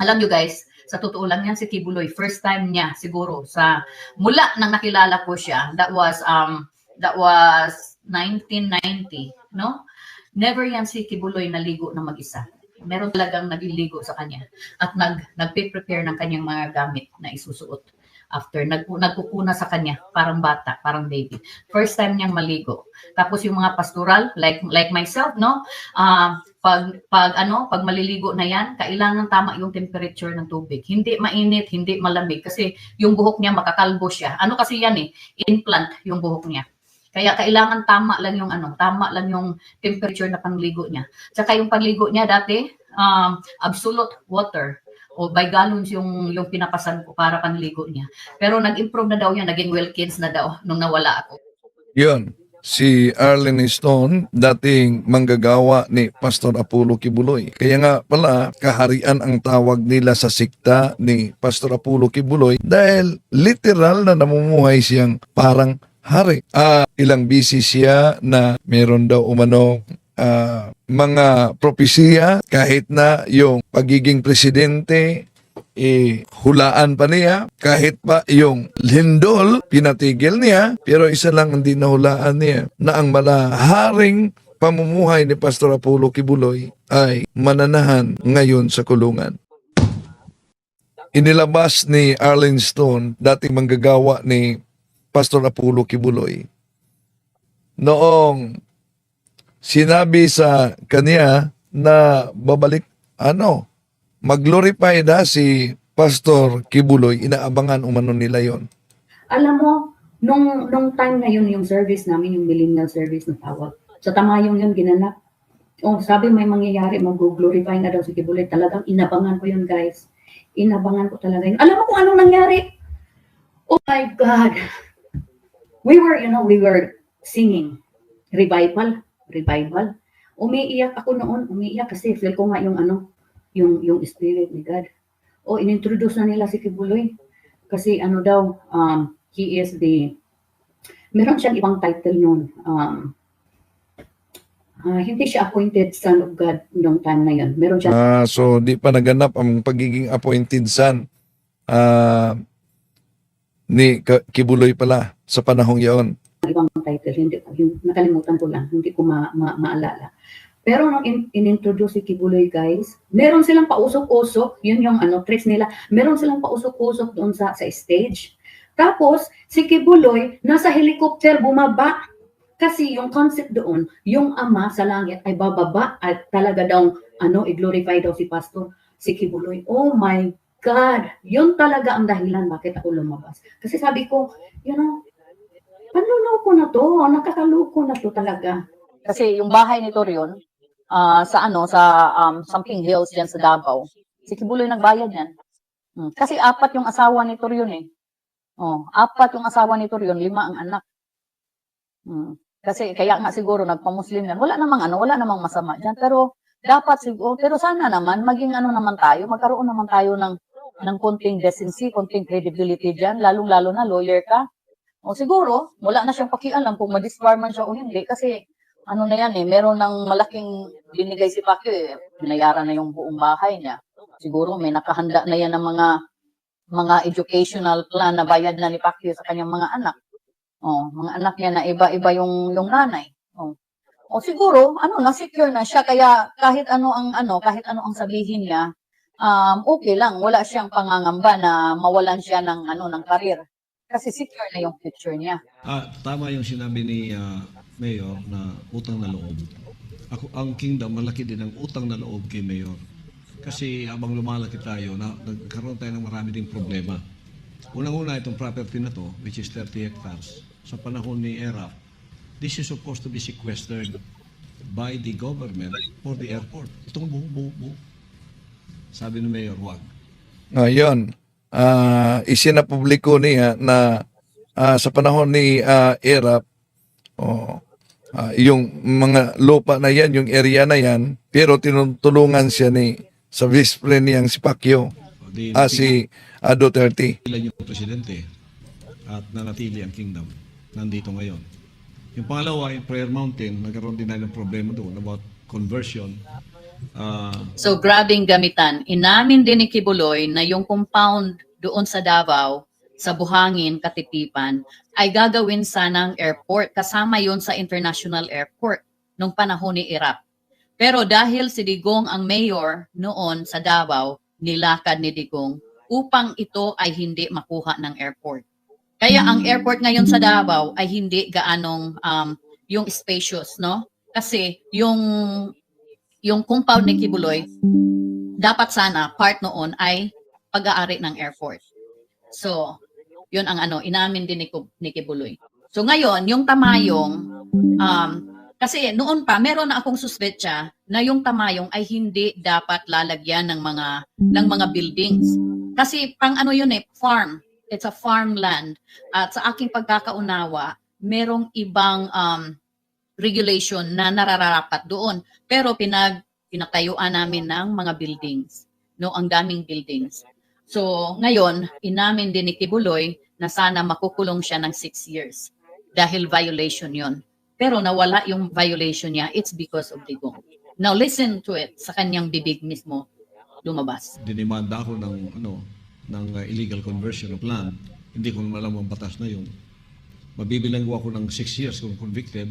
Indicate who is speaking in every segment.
Speaker 1: Alam nyo guys, sa totoo lang yan si Kibuloy, first time niya siguro sa mula nang nakilala ko siya, that was um that was 1990, no? Never yan si Kibuloy naligo na mag-isa. Meron talagang nagliligo sa kanya at nag nagpe-prepare ng kanyang mga gamit na isusuot after nag nagkukuna sa kanya parang bata, parang baby. First time niyang maligo. Tapos yung mga pastoral like like myself, no? Ah, pag pag ano, pag maliligo na 'yan, kailangan tama yung temperature ng tubig. Hindi mainit, hindi malamig kasi yung buhok niya makakalbo siya. Ano kasi 'yan eh, implant yung buhok niya. Kaya kailangan tama lang yung ano, tama lang yung temperature na pangligo niya. Tsaka yung panligo niya dati, um, absolute water o by gallons yung yung pinapasan ko para panligo niya. Pero nag-improve na daw yan, naging Wilkins na daw nung nawala ako.
Speaker 2: Yun, si Arlene Stone, dating manggagawa ni Pastor Apollo Kibuloy. Kaya nga pala, kaharian ang tawag nila sa sikta ni Pastor Apollo Kibuloy dahil literal na namumuhay siyang parang hari. Ah, ilang busy siya na meron daw umano ah, mga propesiya kahit na yung pagiging presidente eh, hulaan pa niya kahit pa yung lindol pinatigil niya pero isa lang hindi nahulaan niya na ang malaharing pamumuhay ni Pastor Apollo Kibuloy ay mananahan ngayon sa kulungan. Inilabas ni Arlen Stone, dating manggagawa ni Pastor Apollo Kibuloy, noong sinabi sa kanya na babalik, ano, mag-glorify na si Pastor Kibuloy, inaabangan umano nila yon.
Speaker 3: alam mo, nung, nung time na yun, yung service namin, yung millennial service na tawag, sa tamayong yun ginanap. Oh, sabi may mangyayari, mag-glorify na daw si Kibuloy. Talagang inabangan ko yun, guys. Inabangan ko talaga yun. Alam mo kung anong nangyari? Oh my God. We were, you know, we were singing. Revival. Revival. Umiiyak ako noon. Umiiyak kasi feel ko nga yung ano, yung, yung spirit ni God. O, inintroduce na nila si Kibuloy. Kasi ano daw, um, he is the, meron siyang ibang title noon. Um, ah, hindi siya appointed son of God noong time na yun. Meron siya
Speaker 2: Ah, so di pa naganap ang pagiging appointed son ah, ni Kibuloy pala sa panahong yaon.
Speaker 3: Ibang title. Hindi, hindi nakalimutan ko lang. Hindi ko ma, ma, maalala. Pero nung in, in-introduce si Kibuloy guys, meron silang pausok-usok, yun yung ano, tricks nila. Meron silang pausok-usok doon sa, sa stage. Tapos, si Kibuloy, nasa helicopter bumaba. Kasi yung concept doon, yung ama sa langit ay bababa at talaga daw, ano, i-glorify daw si Pastor, si Kibuloy. Oh my God! Yun talaga ang dahilan bakit ako lumabas. Kasi sabi ko, you know, panluloko na to, nakakaloko na to talaga.
Speaker 4: Kasi yung bahay ni Torion, ah, sa ano, sa um, Samping Hills dyan sa Davao, si Kibuloy nagbayad yan. Hmm. Kasi apat yung asawa ni Torion eh. Oh, apat yung asawa ni Torion, lima ang anak. Hmm. Kasi kaya nga siguro nagpa-Muslim yan. Wala namang ano, wala namang masama diyan. Pero dapat siguro, pero sana naman maging ano naman tayo, magkaroon naman tayo ng ng konting decency, konting credibility diyan, lalong-lalo na lawyer ka. O siguro, wala na siyang pakialam kung ma-disbar man siya o hindi kasi ano na yan eh, meron ng malaking binigay si Pacquiao eh, binayaran na yung buong bahay niya. Siguro may nakahanda na yan ng mga mga educational plan na bayad na ni Pacquiao sa kanyang mga anak. Oh, mga anak niya na iba-iba yung yung nanay. Oh. O siguro, ano, na-secure na siya kaya kahit ano ang ano, kahit ano ang sabihin niya, um, okay lang, wala siyang pangangamba na mawalan siya ng ano ng karir. Kasi secure na yung future niya.
Speaker 5: Ah, tama yung sinabi ni ah, Mayor na utang na loob. Ako, ang kingdom, malaki din ang utang na loob kay Mayor. Kasi habang lumalaki tayo, na, nagkaroon tayo ng marami ding problema. Unang-una itong property na to, which is 30 hectares, sa panahon ni ERAP, this is supposed to be sequestered by the government for the airport. Itong buo, buo, buo. Sabi ni Mayor, wag.
Speaker 2: Ngayon, ah isinapubliko niya na ah, sa panahon ni ah, ERAP, oh, ah, yung mga lupa na yan, yung area na yan, pero tinutulungan siya ni sa vice president niyang si Pacquiao,
Speaker 5: O, Di,
Speaker 2: ah, si ah, Duterte.
Speaker 5: ilan yung presidente at nanatili ang kingdom nandito ngayon. Yung pangalawa, yung Prayer Mountain, nagkaroon din tayo ng problema doon about conversion
Speaker 1: So grabing gamitan. Inamin din ni Kibuloy na yung compound doon sa Davao, sa Buhangin, Katipipan, ay gagawin sanang airport. Kasama yon sa international airport nung panahon ni Iraq. Pero dahil si Digong ang mayor noon sa Davao, nilakad ni Digong upang ito ay hindi makuha ng airport. Kaya ang airport ngayon sa Davao ay hindi gaanong um, yung spacious, no? Kasi yung yung compound ni Kibuloy, dapat sana part noon ay pag-aari ng airport. So, yun ang ano, inamin din ni, ni Kibuloy. So ngayon, yung tamayong, um, kasi noon pa, meron na akong suspetsa na yung tamayong ay hindi dapat lalagyan ng mga ng mga buildings. Kasi pang ano yun eh, farm. It's a farmland. At sa aking pagkakaunawa, merong ibang um, regulation na nararapat doon. Pero pinag pinatayuan namin ng mga buildings. No, ang daming buildings. So, ngayon, inamin din ni Kibuloy na sana makukulong siya ng six years dahil violation yon. Pero nawala yung violation niya, it's because of Digong. Now, listen to it sa kanyang bibig mismo lumabas.
Speaker 5: dinimanda ako ng ano ng uh, illegal conversion of land. Hindi ko alam ang batas na yun. Mabibilang ko ako ng 6 years kung convicted.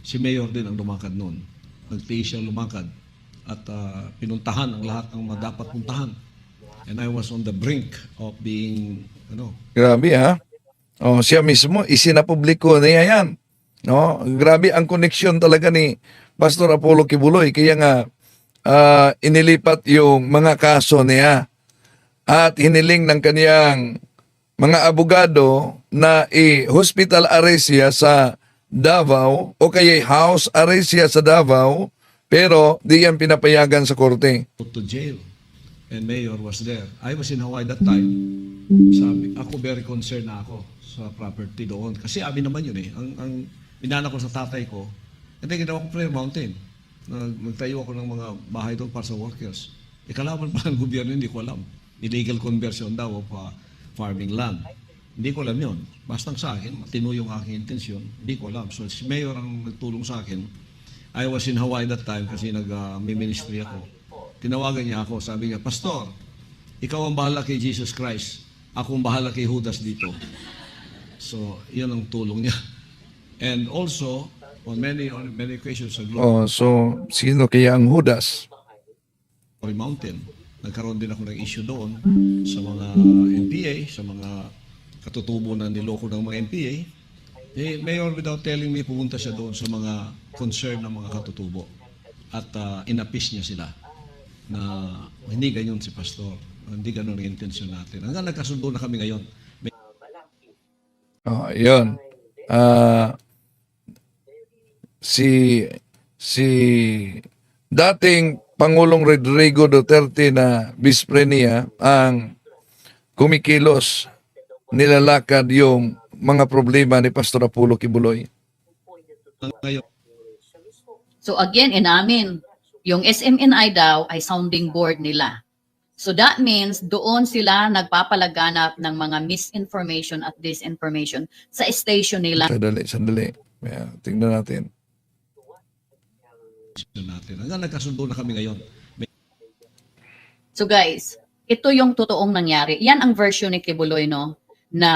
Speaker 5: Si Mayor din ang lumakad noon. Nagtiis siya lumakad at uh, pinuntahan ang lahat ng dapat puntahan. And I was on the brink of being ano
Speaker 2: Grabe ha. Oh, siya mismo isinapubliko niya yan. No, grabe ang koneksyon talaga ni Pastor Apollo Kibuloy kaya nga ah, inilipat yung mga kaso niya at hiniling ng kaniyang mga abogado na i-hospital arrest siya sa Davao o kaya house arrest siya sa Davao pero di yan pinapayagan sa korte.
Speaker 5: to jail. And Mayor was there. I was in Hawaii that time. Sabi, ako very concerned na ako sa property doon. Kasi amin naman yun eh. Ang, ang minana ko sa tatay ko, hindi ginawa ko Prayer Mountain. Nag, nagtayo ako ng mga bahay doon para sa workers. Ikalaban pa ng gobyerno, hindi ko alam. Illegal conversion daw of uh, farming land. Hindi ko alam yun. Basta sa akin, matino yung aking intensyon. Hindi ko alam. So si Mayor ang nagtulong sa akin. I was in Hawaii that time kasi nag-ministry ako. Tinawagan niya ako, sabi niya, Pastor, ikaw ang bahala kay Jesus Christ. Ako ang bahala kay Judas dito. So, yun ang tulong niya. And also, on many on many occasions sa Glory
Speaker 2: Oh, so sino kaya ang Judas?
Speaker 5: Mountain, nagkaroon din ako ng issue doon sa mga NPA, sa mga katutubo na niloko ng mga NPA. Eh, Mayor, without telling me, pumunta siya doon sa mga concern ng mga katutubo. At uh, inapis niya sila na hindi ganyan si Pastor. Hindi ganun ang intensyon natin. Hanggang nagkasundo na kami ngayon.
Speaker 2: Oh, yun. Ah, si si dating Pangulong Rodrigo Duterte na niya ang kumikilos nilalakad yung mga problema ni Pastor Apollo Kibuloy.
Speaker 1: So again, inamin, yung SMNI daw ay sounding board nila. So that means doon sila nagpapalaganap ng mga misinformation at disinformation sa station nila.
Speaker 2: Sandali, sandali. Yeah, tingnan natin.
Speaker 5: natin. Hanggang nagkasundo na kami ngayon.
Speaker 1: So guys, ito yung totoong nangyari. Yan ang version ni Kibuloy, no? Na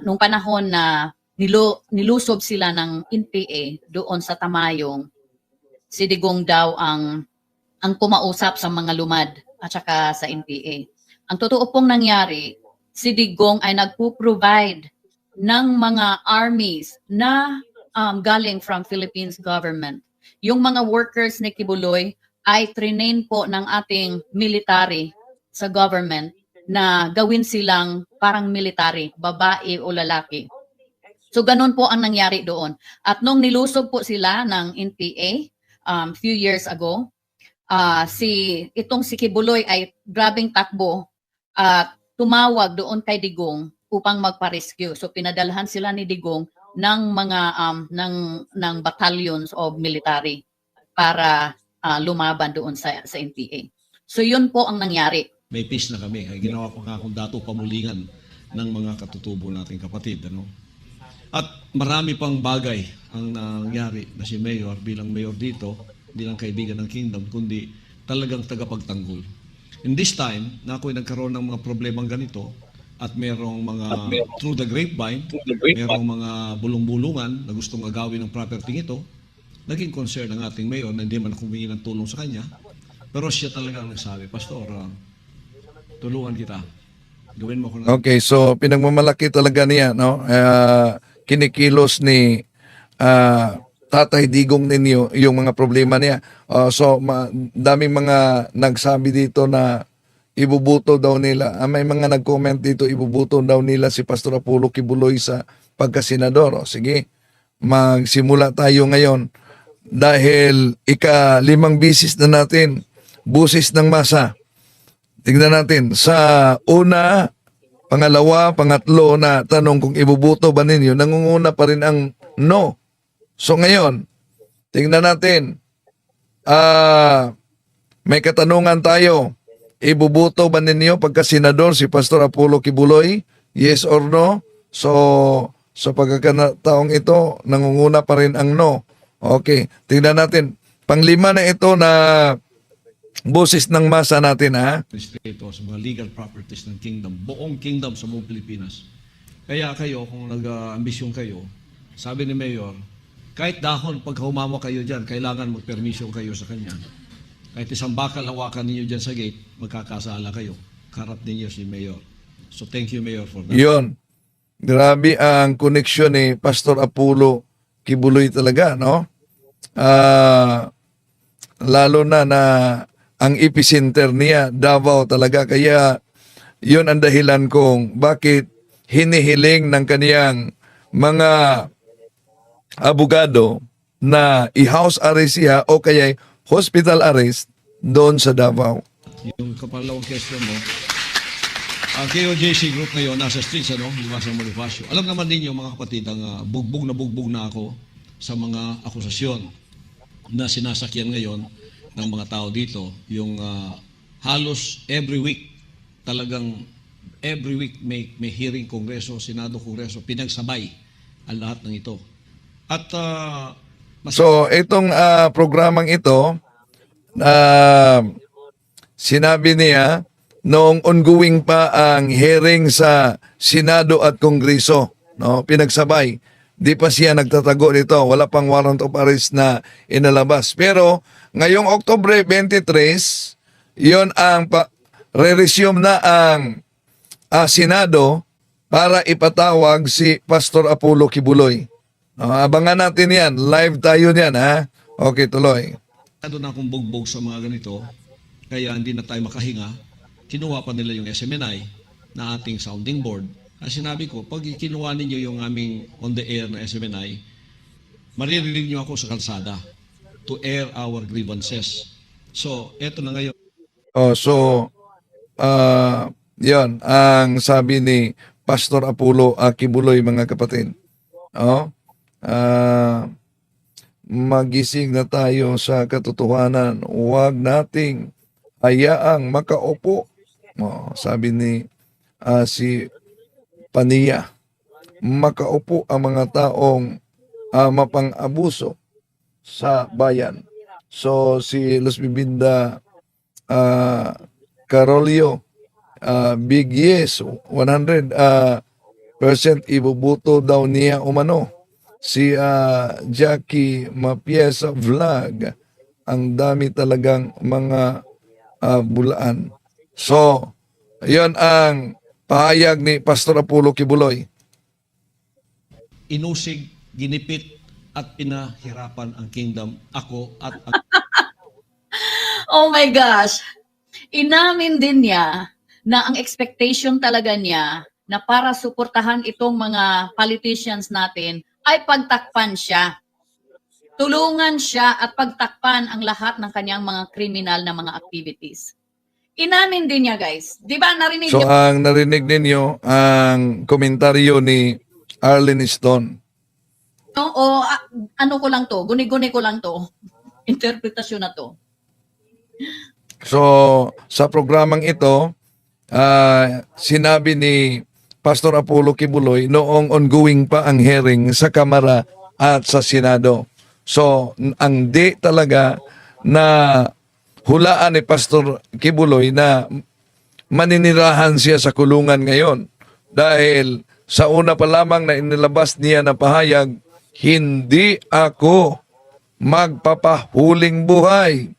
Speaker 1: nung panahon na nilu nilusob sila ng NPA doon sa Tamayong, si Digong daw ang ang kumausap sa mga lumad at saka sa NPA. Ang totoo pong nangyari, si Digong ay nagpo-provide ng mga armies na um, galing from Philippines government. Yung mga workers ni Kibuloy ay trinain po ng ating military sa government na gawin silang parang military, babae o lalaki. So ganun po ang nangyari doon. At nung nilusob po sila ng NPA um, few years ago, ah, si itong si Kibuloy ay grabing takbo at tumawag doon kay Digong upang magpa-rescue. So pinadalhan sila ni Digong ng mga um, ng ng battalions of military para ah, lumaban doon sa sa NPA. So yun po ang nangyari.
Speaker 5: May peace na kami. Ay, ginawa ko nga akong dato pamulingan ng mga katutubo nating kapatid. Ano? At marami pang bagay ang nangyari na si Mayor bilang Mayor dito, hindi lang kaibigan ng Kingdom, kundi talagang tagapagtanggol. In this time, na ako'y nagkaroon ng mga problemang ganito at merong mga through the grapevine, merong mga bulong-bulungan na gustong agawin ng property ito, naging concern ng ating mayor na hindi man humingi ng tulong sa kanya. Pero siya talaga ang nagsabi, Pastor, ah, tulungan kita. Gawin mo ko
Speaker 2: Okay, so pinagmamalaki talaga niya, no? Ah, kinikilos ni ah, Tatay Digong ninyo yung mga problema niya. Ah, so, ma- daming mga nagsabi dito na ibubuto daw nila. Ah, may mga nag-comment dito, ibubuto daw nila si Pastor Apollo Kibuloy sa pagkasenador. O, sige, magsimula tayo ngayon dahil ika limang bisis na natin busis ng masa. Tingnan natin. Sa una, pangalawa, pangatlo na tanong kung ibubuto ba ninyo, nangunguna pa rin ang no. So ngayon, tingnan natin. Ah, may katanungan tayo. Ibubuto ba ninyo pagka senador si Pastor Apollo Kibuloy? Yes or no? So, sa pagkakataong ito, nangunguna pa rin ang no. Okay, tingnan natin. Panglima na ito na boses ng masa natin ha.
Speaker 5: respeto sa mga legal properties ng kingdom, buong kingdom sa buong Pilipinas. Kaya kayo, kung nag-ambisyon kayo, sabi ni Mayor, kahit dahon, pag humama kayo dyan, kailangan mag-permission kayo sa kanya. Kahit isang bakal hawakan ninyo dyan sa gate, magkakasala kayo. Karap ninyo si Mayor. So thank you, Mayor, for that.
Speaker 2: Yun. Grabe ang koneksyon ni Pastor Apollo Kibuloy talaga, no? Ah, lalo na na ang epicenter niya, Davao talaga. Kaya yun ang dahilan kung bakit hinihiling ng kaniyang mga abogado na i-house arrest siya o kaya hospital arrest doon sa Davao.
Speaker 5: Yung kapalawang question mo, ang KOJC group ngayon, nasa streets, ano, Limasang Bonifacio. Alam naman ninyo, mga kapatid, ang ah, bugbog na bugbog na ako sa mga akusasyon na sinasakyan ngayon ng mga tao dito. Yung ah, halos every week, talagang every week may, may hearing kongreso, senado, kongreso, pinagsabay ang lahat ng ito. At mas
Speaker 2: So, itong ah, programang ito, ah, sinabi niya, noong ongoing pa ang hearing sa Senado at Kongreso, no, pinagsabay. Di pa siya nagtatago nito. Wala pang warrant of arrest na inalabas. Pero ngayong Oktobre 23, yon ang re-resume na ang ah, Senado para ipatawag si Pastor Apollo Kibuloy. No, abangan natin yan. Live tayo niyan, ha? Okay, tuloy.
Speaker 5: Masyado na akong bugbog sa mga ganito, kaya hindi na tayo makahinga. Kinuha pa nila yung SMNI na ating sounding board. At sinabi ko, pag kinuha ninyo yung aming on the air na SMNI, maririnig niyo ako sa kalsada to air our grievances. So, eto na ngayon.
Speaker 2: Oh, so, ah, yon ang sabi ni Pastor Apollo Akibuloy, mga kapatid. Oh, ah, magising na tayo sa katotohanan. Huwag nating hayaang makaupo. Oh, sabi ni ah, si Paniya, makaupo ang mga taong ah, mapang-abuso sa bayan. So si Los Bibinda ah, Carolio ah, Big Yes 100 ah, percent ibubuto daw niya umano. Si ah, Jackie Mapiesa Vlog ang dami talagang mga ah, bulaan. So yon ang pahayag ni Pastor Apollo Kibuloy
Speaker 5: Inusig, ginipit, at pinahirapan ang kingdom. Ako at ang
Speaker 1: Oh my gosh. Inamin din niya na ang expectation talaga niya na para suportahan itong mga politicians natin ay pagtakpan siya. Tulungan siya at pagtakpan ang lahat ng kanyang mga kriminal na mga activities. Inamin din niya guys. Di ba narinig
Speaker 2: So
Speaker 1: niyo?
Speaker 2: ang narinig ninyo ang komentaryo ni Arlene Stone.
Speaker 1: No? O ah, ano ko lang to, guni-guni ko lang to. Interpretasyon na to.
Speaker 2: So, sa programang ito, ah, sinabi ni Pastor Apollo Kibuloy noong ongoing pa ang hearing sa Kamara at sa Senado. So, n- ang di talaga na hulaan ni Pastor Kibuloy na maninirahan siya sa kulungan ngayon dahil sa una pa lamang na inilabas niya na pahayag, hindi ako magpapahuling buhay.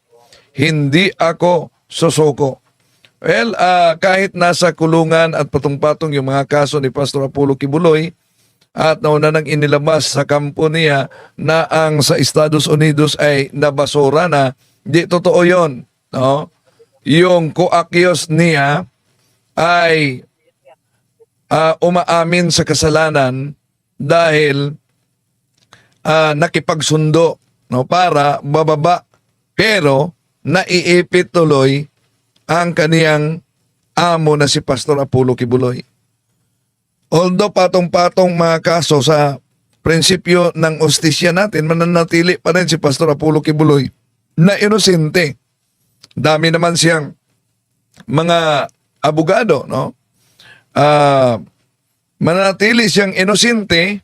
Speaker 2: Hindi ako susuko. Well, ah, kahit nasa kulungan at patong-patong yung mga kaso ni Pastor Apollo Kibuloy, at nauna nang inilabas sa kampo niya na ang sa Estados Unidos ay nabasura na, di totoo yon no? Yung koakyos niya ay ah, umaamin sa kasalanan dahil ah, nakipagsundo no para bababa pero naiipit tuloy ang kaniyang amo na si Pastor Apollo Kibuloy. Although patong-patong mga kaso sa prinsipyo ng ostisya natin, mananatili pa rin si Pastor Apollo Kibuloy na inosente. Dami naman siyang mga abogado, no? Ah, mananatili siyang inosente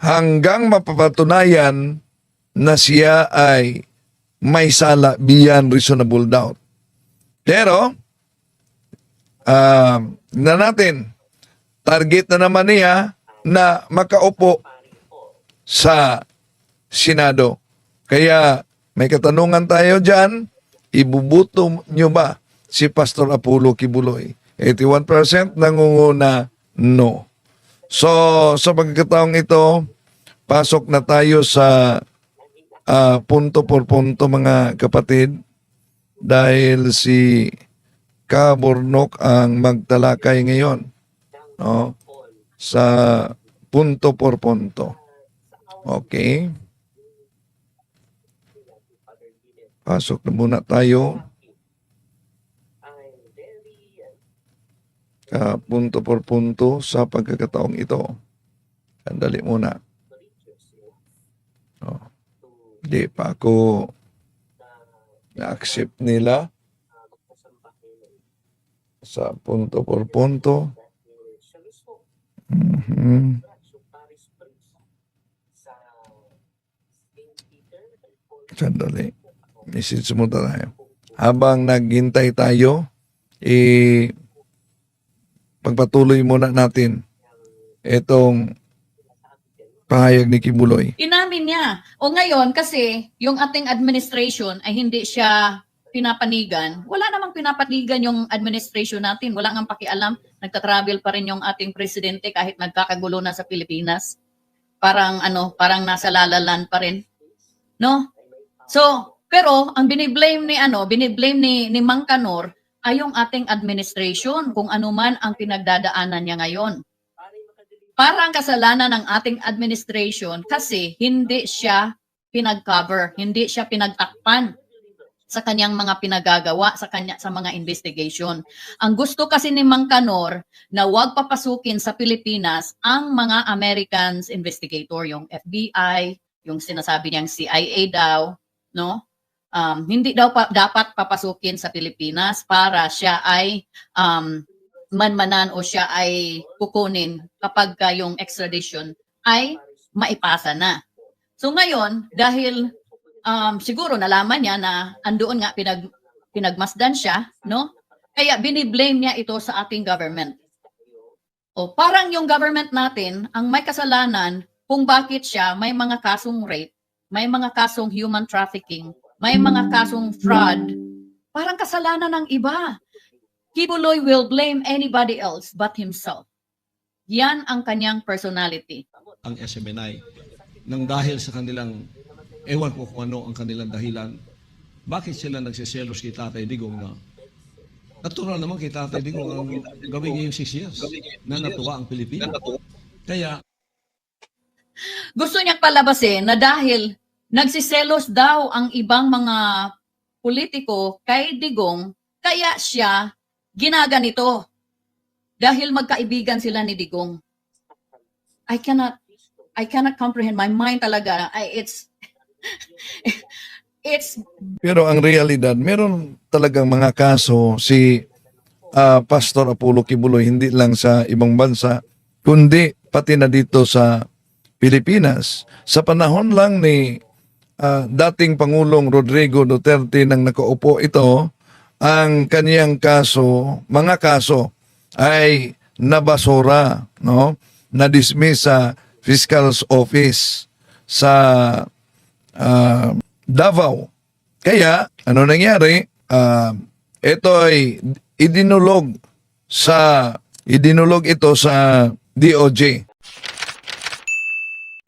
Speaker 2: hanggang mapapatunayan na siya ay may sala beyond reasonable doubt. Pero, ah, na natin, target na naman niya na makaupo sa Senado. Kaya may katanungan tayo dyan, ibubuto nyo ba si Pastor Apollo Kibuloy? 81% nangunguna no. So, sa pagkakataong ito, pasok na tayo sa ah, punto por punto mga kapatid dahil si Kaburnok ang magtalakay ngayon no? sa punto por punto. Okay? Pasok na muna tayo. Ka punto por punto sa pagkakataong ito. Sandali muna. Oh. Hindi pa ako na-accept nila sa punto por punto. Mhm. Sandali. Message mo tayo. Habang naghintay tayo, eh, pagpatuloy muna natin itong pahayag ni Kibuloy.
Speaker 1: Inamin niya. O ngayon, kasi yung ating administration ay hindi siya pinapanigan. Wala namang pinapanigan yung administration natin. Wala nang pakialam. Nagta-travel pa rin yung ating presidente kahit nagkakagulo na sa Pilipinas. Parang ano, parang nasa lalalan pa rin. No? So, pero ang biniblame ni ano, biniblame ni ni Mang Kanor ay yung ating administration kung ano man ang pinagdadaanan niya ngayon parang kasalanan ng ating administration kasi hindi siya pinag-cover, hindi siya pinagtakpan sa kanyang mga pinagagawa sa kanya sa mga investigation. Ang gusto kasi ni Mang Kanor na wag papasukin sa Pilipinas ang mga Americans investigator, yung FBI, yung sinasabi niyang CIA daw, no? Um, hindi daw pa, dapat papasukin sa Pilipinas para siya ay um, manmanan o siya ay kukunin kapag ka yung extradition ay maipasa na. So ngayon, dahil um, siguro nalaman niya na andoon nga pinag, pinagmasdan siya, no? Kaya biniblame niya ito sa ating government. O parang yung government natin ang may kasalanan kung bakit siya may mga kasong rape, may mga kasong human trafficking, may mga kasong fraud. Parang kasalanan ng iba. Kibuloy will blame anybody else but himself. Yan ang kanyang personality.
Speaker 5: ang SMNI nang dahil sa kanilang ewan ko kung ano ang kanilang dahilan bakit sila nagsiselos kay Tatay Digong na natural naman kay Tatay Digong ang gawin niya yung six years na natuwa ang Pilipinas kaya
Speaker 1: Gusto niyang palabasin na dahil nagsiselos daw ang ibang mga politiko kay Digong, kaya siya ginaganito. Dahil magkaibigan sila ni Digong. I cannot I cannot comprehend my mind talaga. I, it's it's
Speaker 2: Pero ang realidad, meron talagang mga kaso si ah, Pastor Apollo Kibuloy hindi lang sa ibang bansa, kundi pati na dito sa Pilipinas. Sa panahon lang ni
Speaker 6: ah, dating Pangulong Rodrigo Duterte nang nakaupo ito, ang kaniyang kaso, mga kaso ay nabasura, no? Na-dismiss sa Fiscal's Office sa ah, Davao. Kaya, ano nangyari? Ah, ito ay idinulog sa idinulog ito sa DOJ.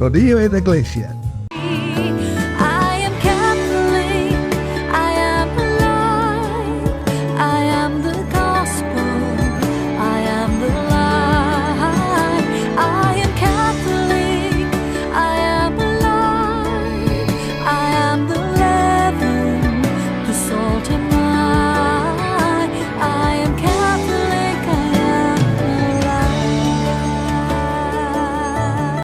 Speaker 6: Rodillo et Iglesia.